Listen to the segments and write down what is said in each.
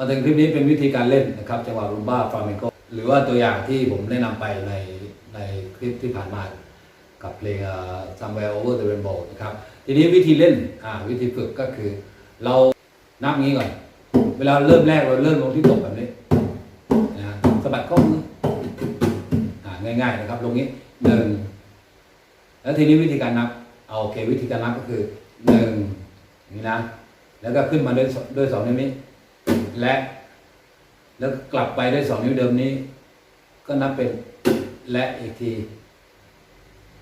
มาถึงคลิปนี้เป็นวิธีการเล่นนะครับจังหวะรูมบ้าฟลาเมนโกหรือว่าตัวอย่างที่ผมแนะนำไปในในคลิปที่ผ่านมากับเพลง Somewhere Over the Rainbow นะครับ ทีนี้วิธีเล่นวิธีฝึกก็คือ เรานับงี้ก่อน เวลาเริ่มแรกเราเริ่มลงที่ตกแบบนี้นะสะบัดข้อมือง่ายๆนะครับ ลงนี้หนึ่งแล้วทีนี้วิธีการนับเอาโอเควิธีการนับก็คือหนึ่งนี่นะ แล้วก็ขึ้นมาด้วยด้วยสองนิ้วนี้ และ แล้วกลับไปด้วยสองนิ้วเดิมนี้ ก็นับเป็นและอีกที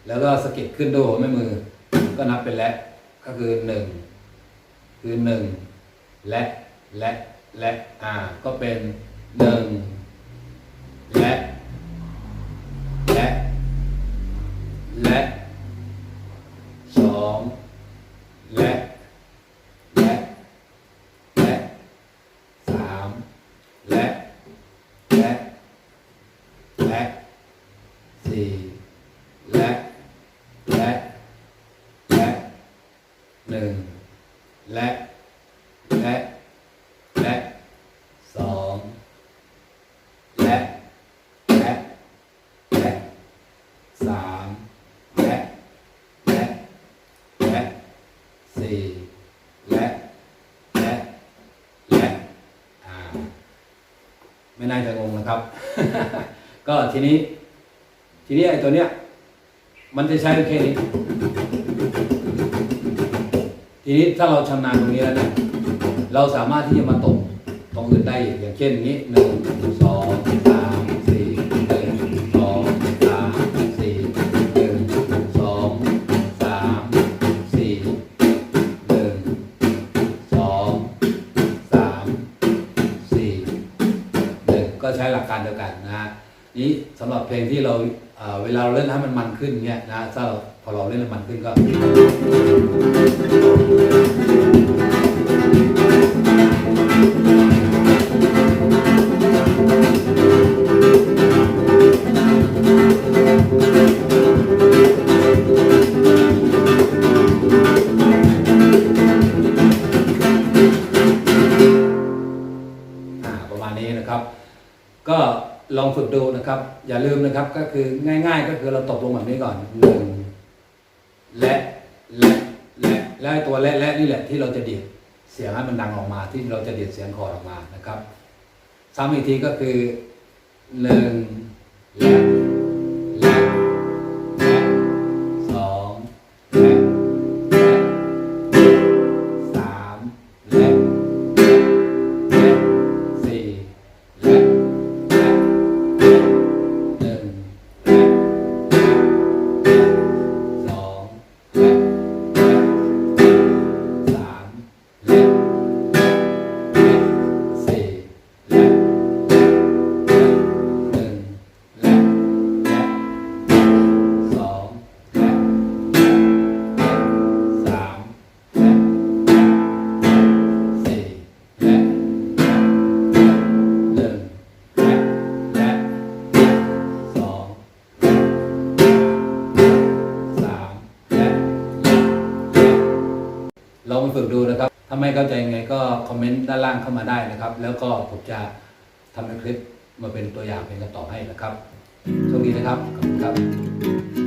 แล้วก็สะกิดขึ้นด้วยหัวแม่มือ ก็นับเป็นและก็คือหนึ่งคือหนึ่งและและและอ่าก็เป็นหนึ่งและและและสองและและ สี่และและและหนึ่งและและและสองและและและสามและและและสี่และและและอ่าไม่น่าจะงงนะครับ ก็ทีนี้ ทีนี้ไอ้ตัวเนี้ยมันจะใช้แค่นี้ ทีนี้ถ้าเราชำนาญตรงนี้แล้วเนี่ยเราสามารถที่จะมาตกตรงอื่นได้อีกอย่างเช่นนี้หนึ่งสองสามสี่หนึ่งสองสามสี่หนึ่งสองสามสี่หนึ่งสองสามสี่หนึ่งก็ใช้หลักการเดียวกันนะฮะนี้สำหรับเพลงที่เรา เวลาเราเล่นให้มันมันขึ้นเนี่ยนะถ้าพอเราเล่นให้มันขึ้นก็ ประมาณนี้นะครับ ก็ ลองฝึกดูนะครับ อย่าลืมนะครับก็คือง่าย ๆ ก็คือเราตกลงแบบนี้ก่อนหนึ่งและและและและตัวและและนี่แหละที่เราจะดีดเสียงให้มันดังออกมา ที่เราจะดีดเสียงคอออกมานะครับซ้ำอีกทีก็คือหนึ่งและ ลองไปฝึกดูนะครับ ถ้าไม่เข้าใจยังไงก็คอมเมนต์ด้านล่างเข้ามาได้นะครับ แล้วก็ผมจะทำเป็นคลิปมาเป็นตัวอย่างเป็นคำตอบให้นะครับโชคดีนะครับ ขอบคุณครับ